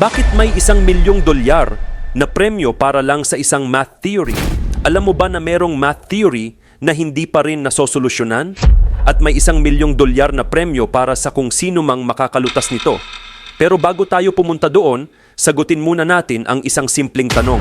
Bakit may isang milyong dolyar na premyo para lang sa isang math theory? Alam mo ba na merong math theory na hindi pa rin nasosolusyonan? At may isang milyong dolyar na premyo para sa kung sino mang makakalutas nito. Pero bago tayo pumunta doon, sagutin muna natin ang isang simpleng tanong.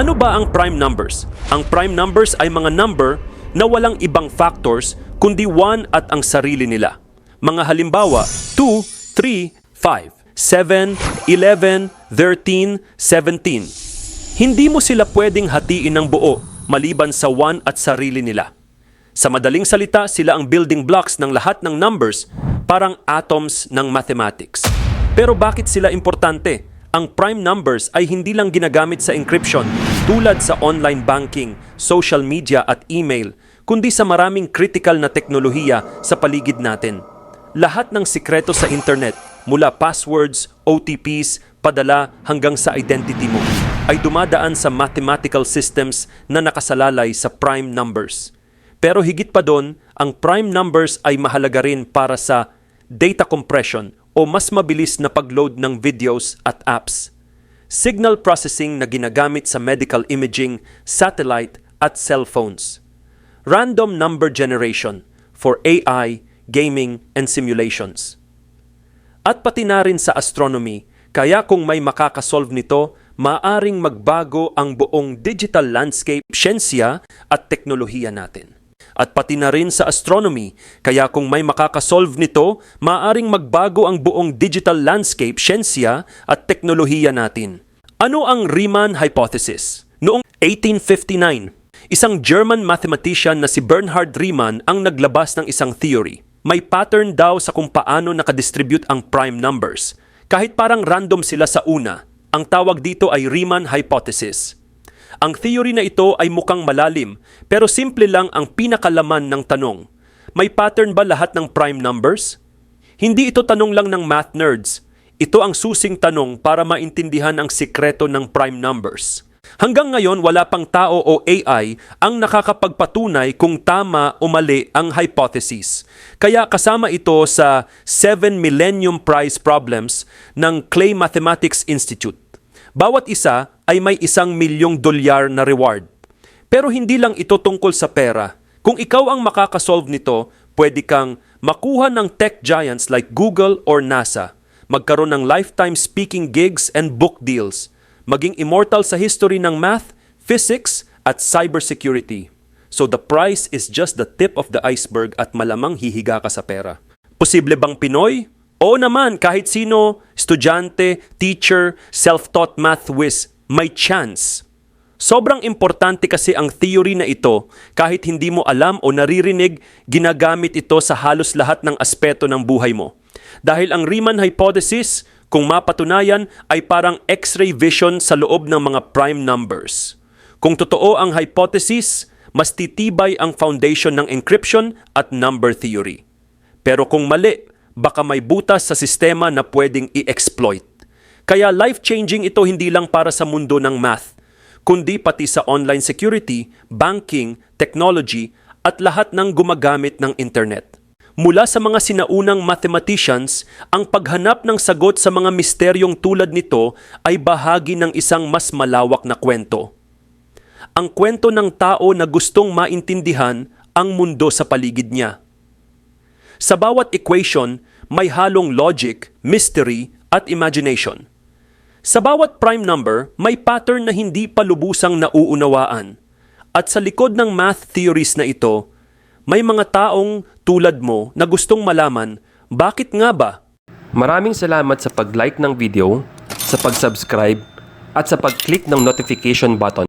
Ano ba ang prime numbers? Ang prime numbers ay mga number na walang ibang factors kundi 1 at ang sarili nila. Mga halimbawa, 2, 3, 5, 7, 11, 13, 17. Hindi mo sila pwedeng hatiin ng buo maliban sa 1 at sarili nila. Sa madaling salita, sila ang building blocks ng lahat ng numbers, parang atoms ng mathematics. Pero bakit sila importante? Ang prime numbers ay hindi lang ginagamit sa encryption tulad sa online banking, social media at email, kundi sa maraming critical na teknolohiya sa paligid natin. Lahat ng sikreto sa internet, mula passwords, OTPs, padala hanggang sa identity mo, ay dumadaan sa mathematical systems na nakasalalay sa prime numbers. Pero higit pa doon, ang prime numbers ay mahalaga rin para sa data compression o mas mabilis na pagload ng videos at apps. Signal processing na ginagamit sa medical imaging, satellite at cellphones. Random number generation for AI, gaming, and simulations. At pati na rin sa astronomy, kaya kung may makakasolve nito, maaring magbago ang buong digital landscape, siyensya at teknolohiya natin. At pati na rin sa astronomy, kaya kung may makakasolve nito, maaring magbago ang buong digital landscape, siyensya at teknolohiya natin. Ano ang Riemann hypothesis? Noong 1859, isang German mathematician na si Bernhard Riemann ang naglabas ng isang theory. May pattern daw sa kung paano nakadistribute ang prime numbers. Kahit parang random sila sa una, ang tawag dito ay Riemann hypothesis. Ang theory na ito ay mukhang malalim, pero simple lang ang pinakalaman ng tanong. May pattern ba lahat ng prime numbers? Hindi ito tanong lang ng math nerds. Ito ang susing tanong para maintindihan ang sikreto ng prime numbers. Hanggang ngayon, wala pang tao o AI ang nakakapagpatunay kung tama o mali ang hypothesis. Kaya kasama ito sa 7 Millennium Prize Problems ng Clay Mathematics Institute. Bawat isa ay may isang milyong dolyar na reward. Pero hindi lang ito tungkol sa pera. Kung ikaw ang makakasolve nito, pwede kang makuha ng tech giants like Google or NASA, magkaroon ng lifetime speaking gigs and book deals, maging immortal sa history ng math, physics, at cybersecurity. So the price is just the tip of the iceberg at malamang hihiga ka sa pera. Posible bang Pinoy? Oo naman, kahit sino, estudyante, teacher, self-taught math whiz, may chance. Sobrang importante kasi ang theory na ito, kahit hindi mo alam o naririnig, ginagamit ito sa halos lahat ng aspeto ng buhay mo. Dahil ang Riemann hypothesis, kung mapatunayan, ay parang x-ray vision sa loob ng mga prime numbers. Kung totoo ang hypothesis, mas titibay ang foundation ng encryption at number theory. Pero kung mali, baka may butas sa sistema na pwedeng i-exploit. Kaya life-changing ito hindi lang para sa mundo ng math, kundi pati sa online security, banking, technology, at lahat ng gumagamit ng internet. Mula sa mga sinaunang mathematicians, ang paghanap ng sagot sa mga misteryong tulad nito ay bahagi ng isang mas malawak na kwento. Ang kwento ng tao na gustong maintindihan ang mundo sa paligid niya. Sa bawat equation, may halong logic, mystery, at imagination. Sa bawat prime number, may pattern na hindi pa lubusang nauunawaan. At sa likod ng math theories na ito, may mga taong tulad mo na gustong malaman, bakit nga ba? Maraming salamat sa pag-like ng video, sa pag-subscribe, at sa pag-click ng notification button.